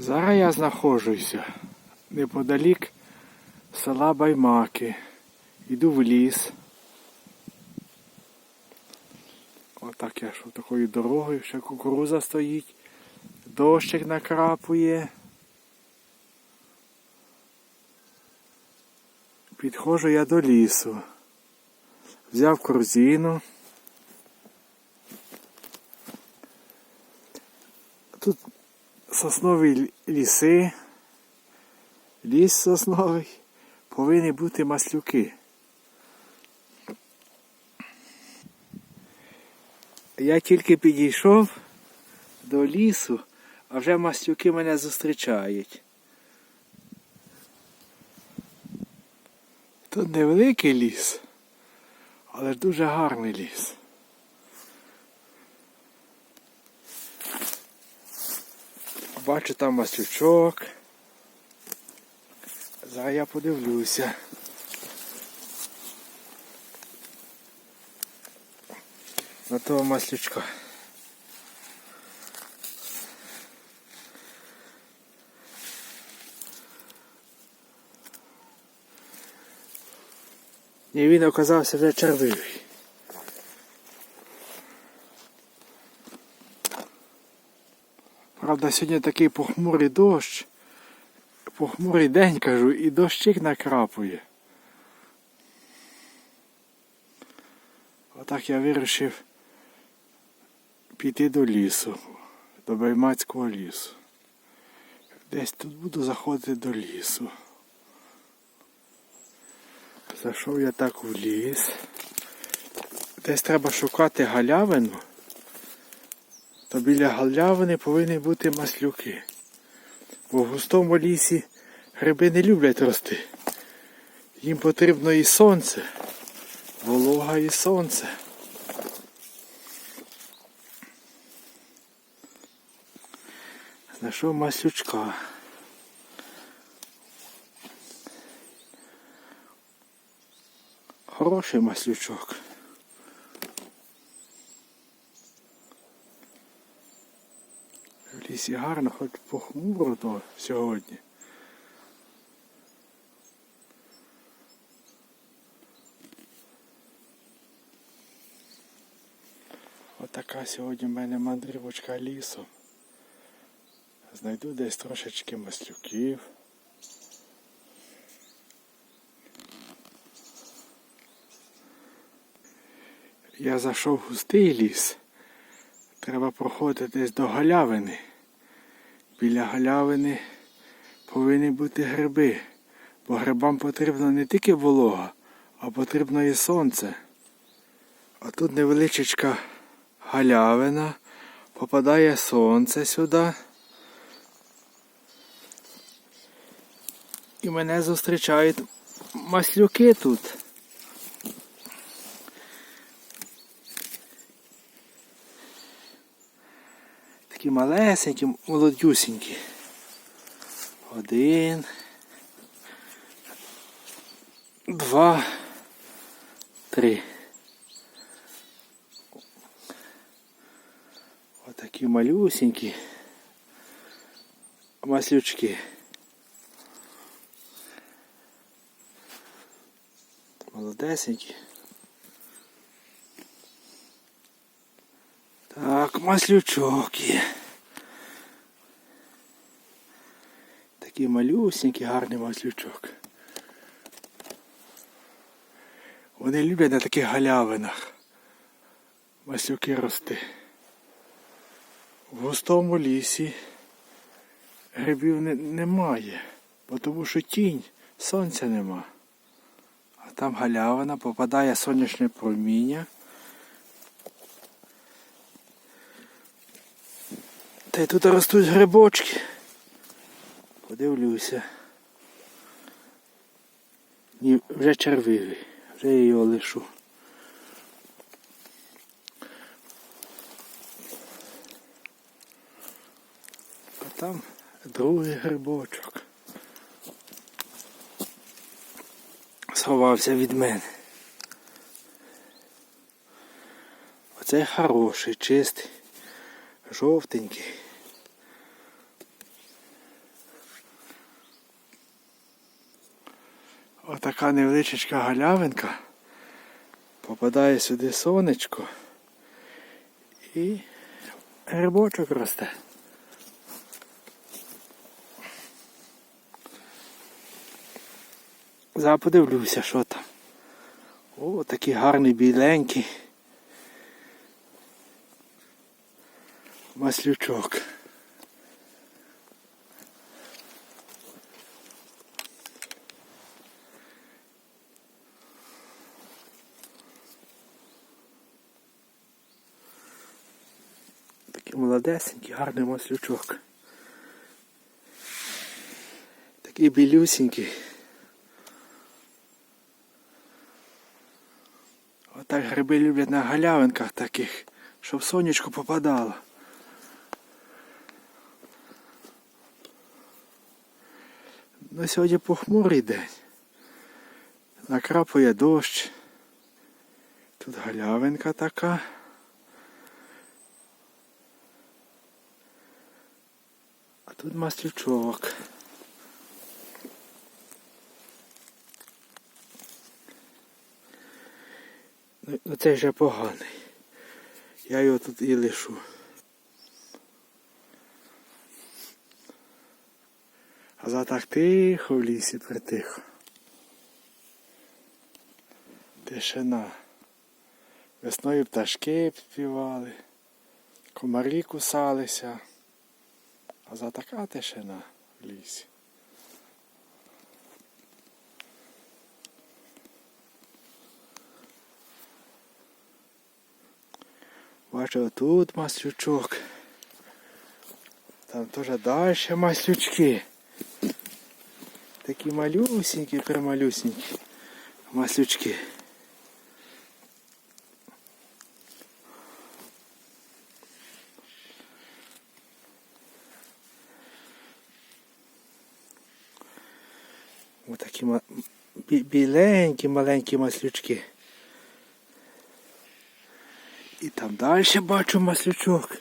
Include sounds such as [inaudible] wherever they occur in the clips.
Зараз я знаходжуся неподалік села Баймаки. Йду в ліс. Отак я йшов такою дорогою, ще кукуруза стоїть, дощик накрапує. Підходжу я до лісу. Взяв корзину. Соснові ліси, ліс сосновий, повинні бути маслюки. Я тільки підійшов до лісу, а вже маслюки мене зустрічають. Тут невеликий ліс, але дуже гарний ліс. Бачу там маслючок. Зараз я подивлюся. На того маслючка. І він оказався вже червивий. Правда, сьогодні такий похмурий дощ. Похмурий день, кажу, і дощик накрапує. Отак я вирішив піти до лісу, до Баймацького лісу. Десь тут буду заходити до лісу. Зайшов я так в ліс. Десь треба шукати галявину то біля галявини повинні бути маслюки. Бо в густому лісі гриби не люблять рости. Їм потрібно і сонце, волога і сонце. Знайшов маслючка. Хороший маслючок. В лісі гарно, хоч похмуро то сьогодні. Отака сьогодні в мене мандрівочка лісу. Знайду десь трошечки маслюків. Я зайшов в густий ліс. Треба проходити десь до галявини. Біля галявини повинні бути гриби, бо грибам потрібно не тільки волога, а потрібно і сонце. А тут невеличка галявина, попадає сонце сюди. І мене зустрічають маслюки тут. Такі малесенькі, молодюсінькі. Один. Два. Три. Отакі малюсенькі. Маслючки. Молодесенькі. Так, маслючок є. Такий малюсенький, гарний маслючок. Вони люблять на таких галявинах маслюки рости. В густому лісі грибів не, немає, бо тому що тінь, сонця нема. А там галявина, попадає сонячне проміння. Та й тут ростуть грибочки. Подивлюся. Ні, вже червивий, вже я його лишу. А там другий грибочок. Сховався від мене. Оцей хороший, чистий, жовтенький. Отака невеличка галявинка. Попадає сюди сонечко. І грибочок росте. Зараз подивлюся, що там. О, такий гарний біленький. Маслючок. Такий молодесенький, гарний маслючок. Такий білюсенький. Отак гриби люблять на галявинках таких, щоб сонечко попадало. Ну, сьогодні похмурий день. Накрапує дощ. Тут галявинка така. Тут маслючок. Ну, ну це вже поганий. Я його тут і лишу. А за так тихо в лісі притихо. Тишина. Весною пташки співали, комарі кусалися. А за така тишина в лісі. Бачу, тут маслючок. Там теж далі маслючки. Такі малюсенькі, прималюсенькі маслючки. Ось такі ма- бі- біленькі, маленькі маслючки. І там далі бачу маслючок.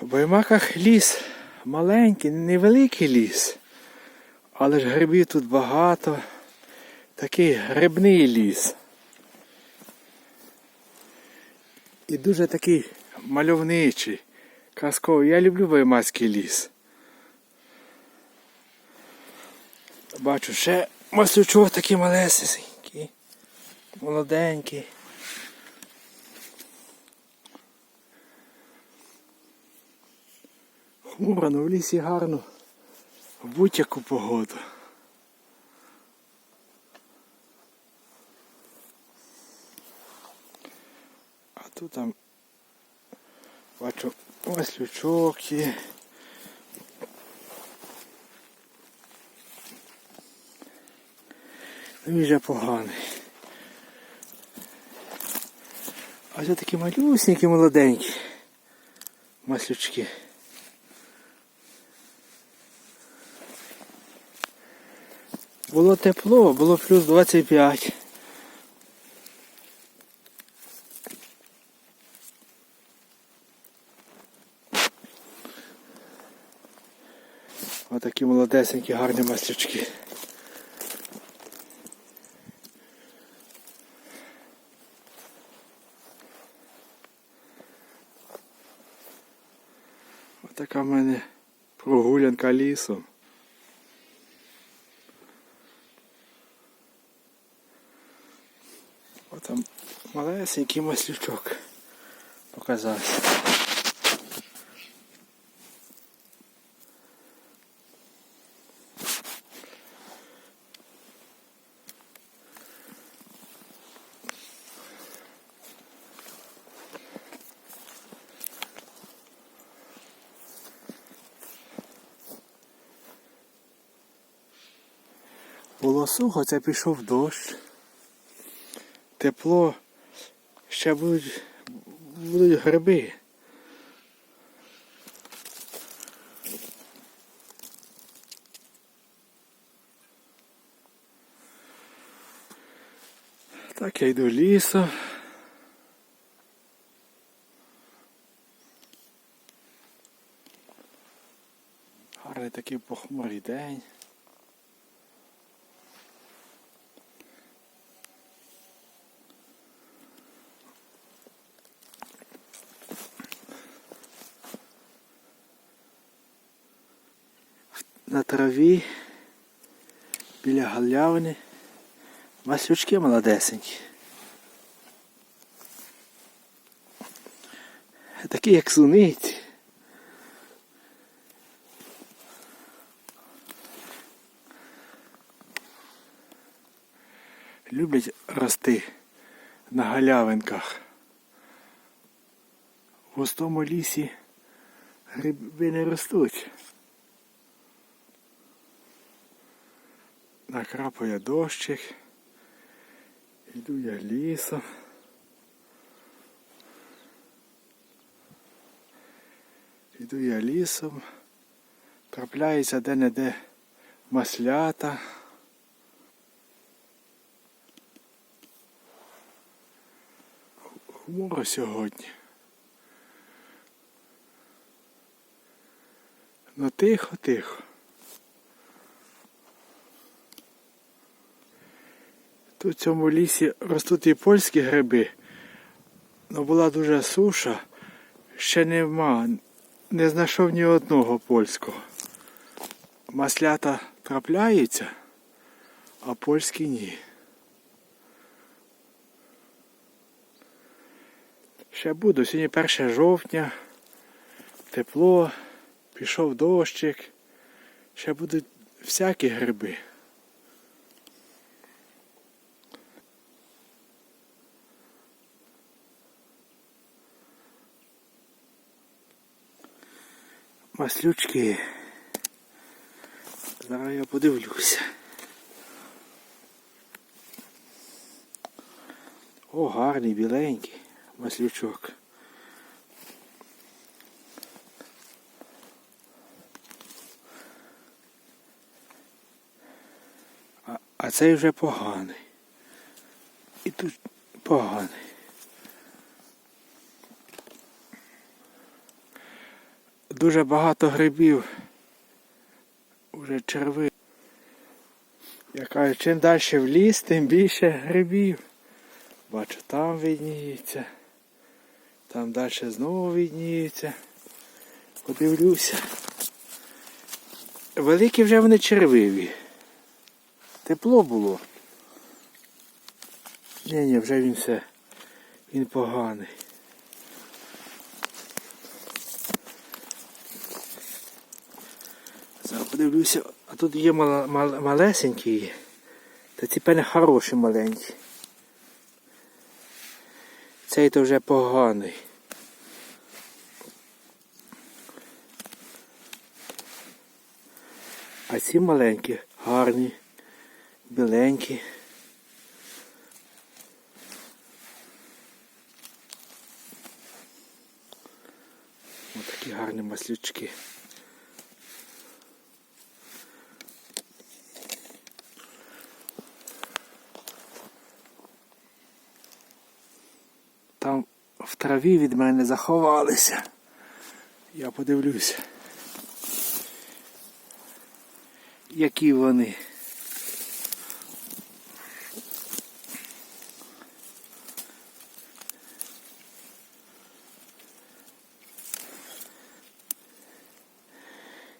В Баймаках ліс маленький, невеликий ліс, але ж грибів тут багато. Такий грибний ліс. І дуже такий мальовничий, казковий. Я люблю Баймацький ліс. Бачу ще маслючок такий малесенький, молоденький. Хмуро, ну в лісі гарно. В будь-яку погоду. Тут там бачу маслючок є. Ну, Він вже поганий. А це такі малюсенькі, молоденькі маслючки. Було тепло, було плюс 25. Отакі молодесенькі гарні маслючки. Отака в мене прогулянка лісом. От там малесенький маслючок показався. Було сухо, це пішов дощ. Тепло, ще будуть, будуть гриби. Так я йду лісом. Гарний такий похмурий день. На траві біля галявини маслючки молодесенькі. Такі як суниці. Люблять рости на галявинках. В густому лісі гриби не ростуть. Накрапує дощик. Йду я лісом. Йду я лісом. Трапляється де-не-де маслята. Хмуро сьогодні. Ну тихо, Тут в цьому лісі ростуть і польські гриби. але була дуже суша. Ще нема. Не знайшов ні одного польського. Маслята трапляються, а польські ні. Ще буду. Сьогодні 1 жовтня. Тепло, пішов дощик. Ще будуть всякі гриби. Маслючки. Зараз я подивлюся. О, гарний, біленький маслючок. А, а цей вже поганий. І тут поганий. Дуже багато грибів. Уже черви. Я кажу, чим далі в ліс, тим більше грибів. Бачу, там видніється. Там далі знову видніється. Подивлюся. Великі вже вони червиві. Тепло було. Ні, ні, вже він все. Він поганий. Зараз подивлюся, а тут є мала, мал, малесенькі. Та ці певне хороші маленькі. Цей то вже поганий. А ці маленькі, гарні, біленькі. Ось такі гарні маслючки. Там в траві від мене заховалися. Я подивлюся. Які вони.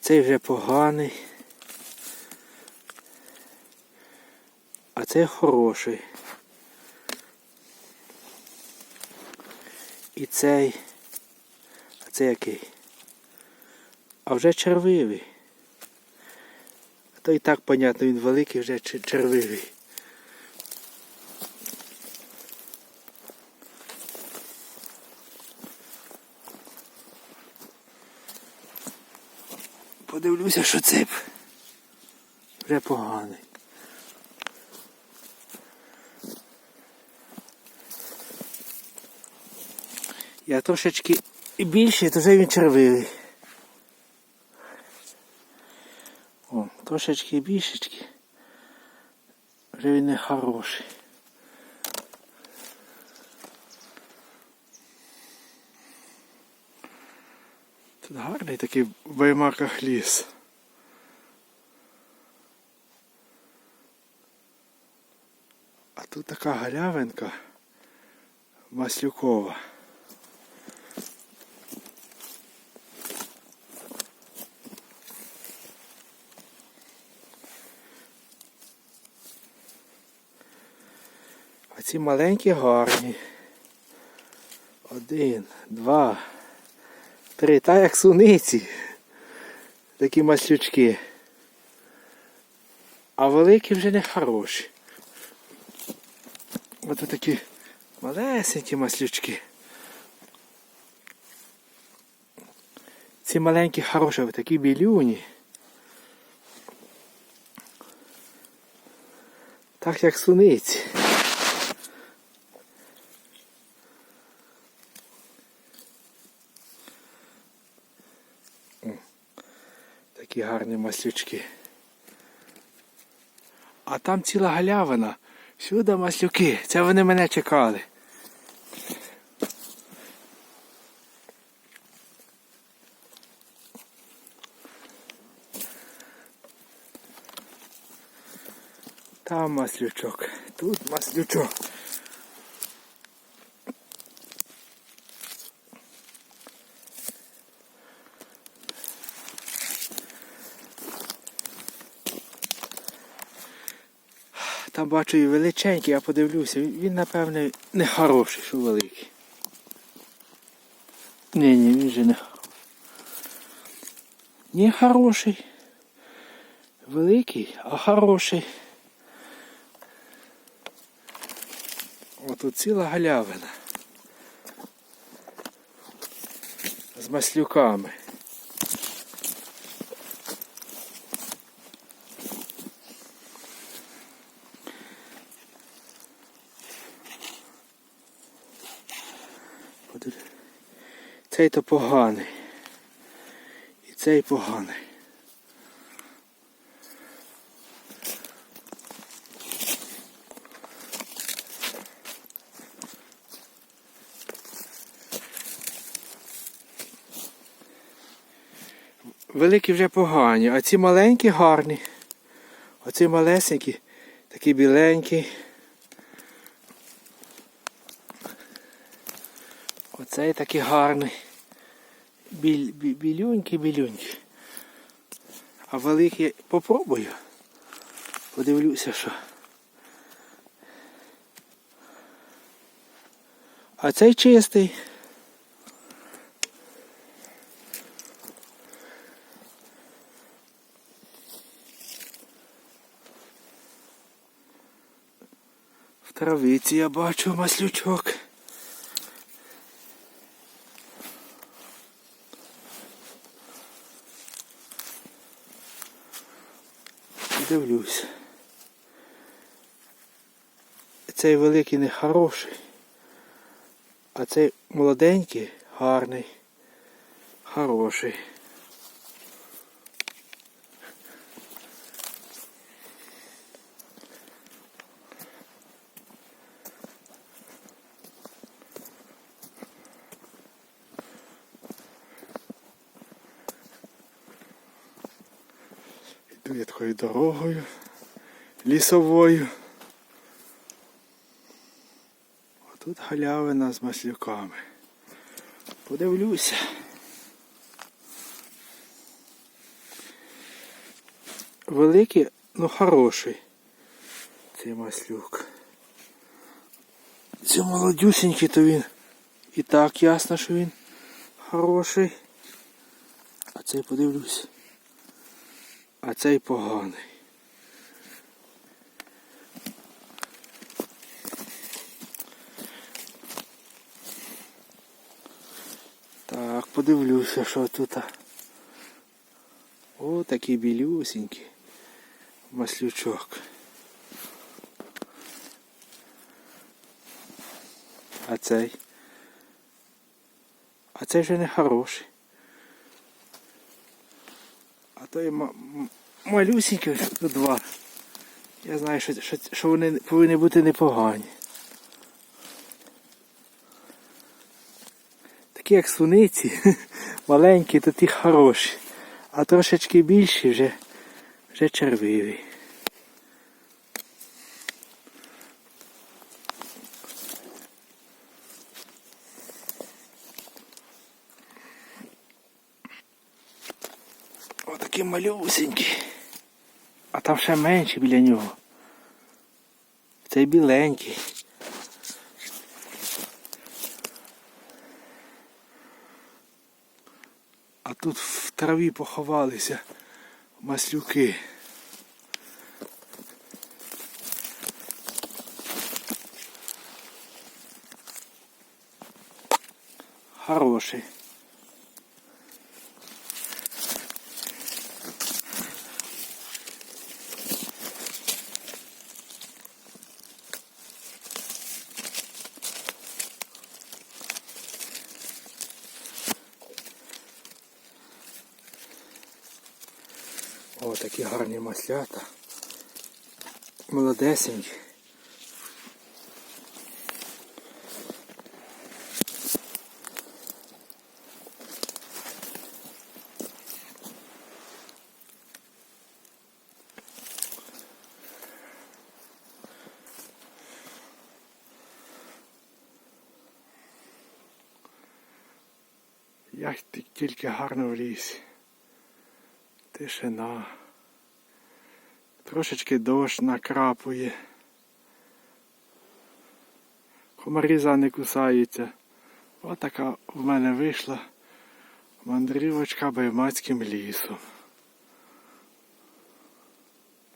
Цей вже поганий. А цей хороший. Цей. А це який? А вже червивий. То і так, понятно, він великий вже червивий. Подивлюся, що це вже поганий. Я трошечки більший, то вже він червивий. О, трошечки більшечки. Вже він не хороший. Тут гарний такий в баймаках ліс. А тут така галявинка маслюкова. Ці маленькі гарні. Один, два, три. Та як суниці. Такі маслючки. А великі вже не хороші. Ось такі малесенькі маслючки. Ці маленькі хороші, такі білюні. Так як суниці. О, Такі гарні маслючки. А там ціла галявина. Сюди маслюки. Це вони мене чекали. Там маслючок. Тут маслючок. Там бачу і величенький, я подивлюся, він, напевне, не хороший, що великий. Ні, ні, він же не хороший. Не хороший. Великий, а хороший. Отут ціла галявина. З маслюками. Цей то поганий. І цей поганий. Великі вже погані, а ці маленькі гарні. Оці малесенькі, такі біленькі. Оцей такий гарний. Біль, бі, білюнький, білюнький. А великий попробую. Подивлюся, що. А цей чистий. В травиці я бачу маслючок. Дивлюсь. Цей великий не хороший, а цей молоденький, гарний, хороший. Йду я такою дорогою, лісовою. А тут галявина з маслюками. Подивлюся. Великий, ну хороший. Цей маслюк. Це молодюсенький, то він і так ясно, що він хороший. А цей подивлюсь. А цей поганий. Так, подивлюся, що тут. О, такий білюсенький маслючок. А цей? А цей вже не хороший. А той є малюсінькі тут два. Я знаю, що, що, що вони повинні бути непогані. Такі як суниці, [laughs] маленькі, то ті хороші. А трошечки більші вже, вже червиві. Отакі малюсенькі. А там ще менші біля нього. Цей біленький. А тут в траві поховалися маслюки. Хороший. О, такі гарні маслята. Молодесенькі. Як тільки гарно в лісі. Тишина. Трошечки дощ накрапує. Комаріза не кусається. Отака в мене вийшла мандрівочка баймацьким лісом.